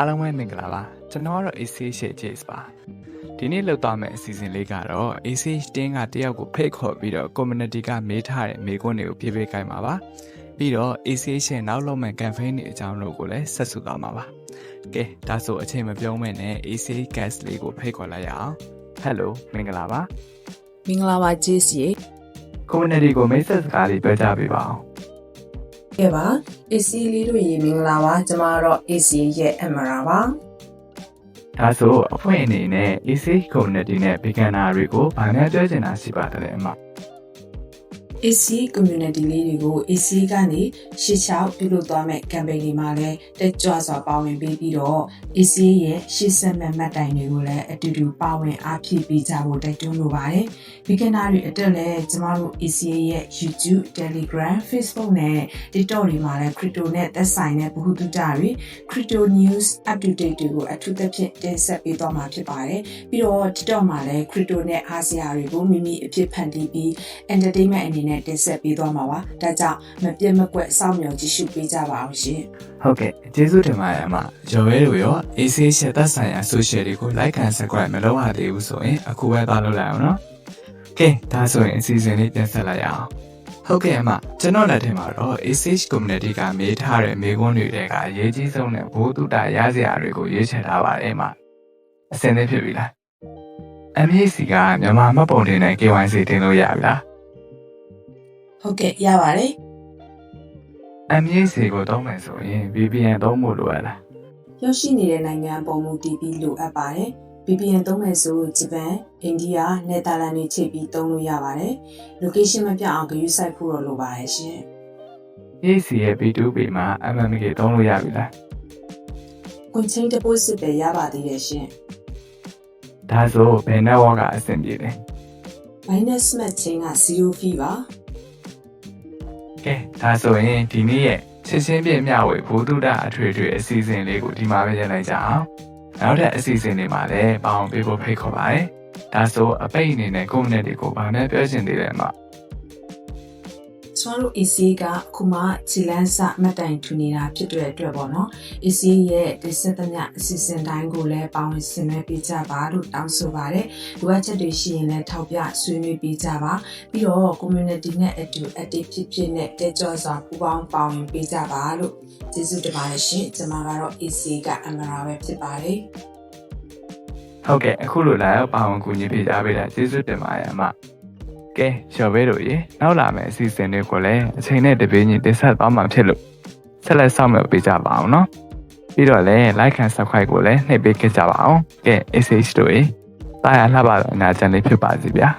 အားလုံးပဲမင်္ဂလာပါကျွန်တော်ကတော့ ACH Jace ပါဒီနေ့လောက်သွားမယ့်အစီအစဉ်လေးကတော့ ACH တင်းကတယောက်ကိုဖိတ်ခေါ်ပြီးတော့ community ကမေးထားတဲ့မေးခွန်းတွေကိုဖြည့်ပေးခိုင်းပါပါပြီးတော့ ACH ရဲ့နောက်လုပ်မယ့် campaign တွေအကြောင်းတို့ကိုလည်းဆက်စုသွားမှာပါကဲဒါဆိုအချိန်မပြုံးမဲ့နဲ့ ACH guest လေးကိုဖိတ်ခေါ်လိုက်ရအောင် Hello မင်္ဂလာပါမင်္ဂလာပါဂျေးစီ community ကိုမိတ်ဆက်စကားလေးပြောကြပေးပါအောင် ကဲပါ AC လေးတို့ရေမင်္ဂလာပါကျမကတော့ AC ရဲ့အမရာပါဒါဆိုအဖွဲ့အနေနဲ့ ACH community နဲ့ beginner တွေကိုဗာများပြောချင်တာရှိပါတယ်အမ AC community လေးတွေကို AC ကနေရှေ့လျှောက်ပြုလုပ်သွားမဲ့ campaign တွေမှာလည်းတက်ကြွစွာပါဝင်ပေးပြီးတော့ AC ရဲ့ရှေ့ဆက်မဲ့မှတ်တိုင်တွေကိုလည်းအတူတူပါဝင်အားဖြည့်ပေးကြဖို့တိုက်တွန်းလိုပါတယ်။ beginner တွေအတွက်လည်းကျမတို့ AC ရဲ့ YouTube, Telegram, Facebook နဲ့ TikTok တွေမှာလည်း crypto နဲ့သက်ဆိုင်တဲ့ဗဟုသုတတွေ crypto news up to date တွေကိုအထူးသဖြင့်တင်ဆက်ပေးသွားမှာဖြစ်ပါတယ်။ပြီးတော့ TikTok မှာလည်း crypto နဲ့အားစရာတွေကိုမိမိအဖြစ်ဖန်တီးပြီး entertainment အနေနဲ့တင်ဆက်ပေးသွားမှာပါ။ဒါကြောင့်မပြတ်မကွက်စောင့်မျှော်ကြည့်ရှုပေးကြပါအောင်ရှင်ဟုတ်ကဲ့ကျေးဇူးတင်ပါတယ်အမရော်ရဲတို့ရော ACH ရဲ့သက်ဆိုင်ရာ social တွေကို like and subscribe မလုပ်ရသေးဘူးဆိုရင်အခုပဲသွားလုပ်လိုက်အောင်နော်ကဲဒါဆိုရင်အစီအစဉ်လေးပြန်ဆက်လိုက်ရအောင်ဟုတ်ကဲ့အမကျွန်တော်လက်ထက်မှာတော့ ACH community ကမေးထားတဲ့မေးခွန်းတွေထဲကအရေးကြီးဆုံးတဲ့ဘိုးတုတရစရာတွေကိုရွေးချယ်ထားပါတယ်အမအစင်သေးဖြစ်ပြီလား MAC ကမြန်မာမှတ်ပုံတင်နဲ့ KYC တင်လို့ရပြီလား။ ဟုတ်ကဲ့ရပါတယ် MAC ကိုသုံးမယ်ဆိုရင် VPN သုံးဖို့လိုရလား။ရောက်ရှိနေတဲ့နိုင်ငံပုံမူတည်ပြီးလိုအပ်ပါတယ်။ VPN သုံးမယ်ဆိုဂျပန်၊အိန္ဒိယ၊နယ်သာလန်တွေချိန်ပြီးသုံးလို့ရပါတယ်။ location မပြတ်အောင်ဂရုစိုက်ဖို့တော့လိုပါတယ်ရှင်။ AC ရဲ့ B2B မှာ MMK သုံးလို့ရပြီလားဝင်ချင်း deposit ပဲရပါသေးတယ်ရှင်ဒါဆိုဘယ် network ကအဆင်ပြေလဲ။ minus smart chain က0 fee ပါ ကဲဒါဆိုရင်ဒီနေ့ရဲ့ချက်ချင်းပြည့်မျှဝေဘူတုဒအထွေထွေအစီအစဉ်လေးကိုဒီမှာပဲရလိုက်ကြအောင်နောက်ထပ်အစီအစဉ်တွေမှာလည်းပေါအောင်ပေးဖို့ဖိတ်ခေါ်ပါတယ်ဒါဆိုအပိတ်အနေနဲ့ community ကိုဗာနဲ့ပြောချင်သေးတယ်မှာ။ ကျွန်တော်တို့ AC ကအခုမှခြေလန်းစမှတ်တိုင်ထူနေတာဖြစ်တဲ့အတွက်ပေါ့နော်။ AC ရဲ့ဒီစက်သမျှအစီအစဉ်တိုင်းကိုလည်းပေါဝင်ဆင်နွှဲပေးကြပါလို့တောင်းဆိုပါတယ်။လိုအပ်ချက်တွေရှိရင်လည်းထောက်ပြဆွေးနွေးပေးကြပါ။ပြီးတော့ community နဲ့အတူ active ဖြစ်ဖြစ်နဲ့တက်ကြွစွာပူးပေါင်းပါဝင်ပေးကြပါလို့ကျေးဇူးတင်ပါတယ်ရှင်။ကျွန်မကတော့ AC ကအမရာပဲဖြစ်ပါတယ်။ဟုတ်ကဲ့အခုလိုလာရောက်ပါအောင်ကူညီပေးကြပေးတာကျေးဇူးတင်ပါတယ်အမ ကဲရှော်ဘဲတို့ရေနောက်လာမယ့်အစီအစဉ်တွေကိုလည်းအချိန်နဲ့တပြေးညီတင်ဆက်သွားမှာဖြစ်လို့ဆက်လက်ဆောင်ရွက်ပေးကြပါအောင်နော်ပြီးတော့လည်း like and subscribe ကိုလည်းနှိပ်ပေးခဲ့ကြပါအောင်ကဲ SH တို့ရေတာယာလှပတော့အနာကျန်လေးဖြစ်ပါစီဗျာ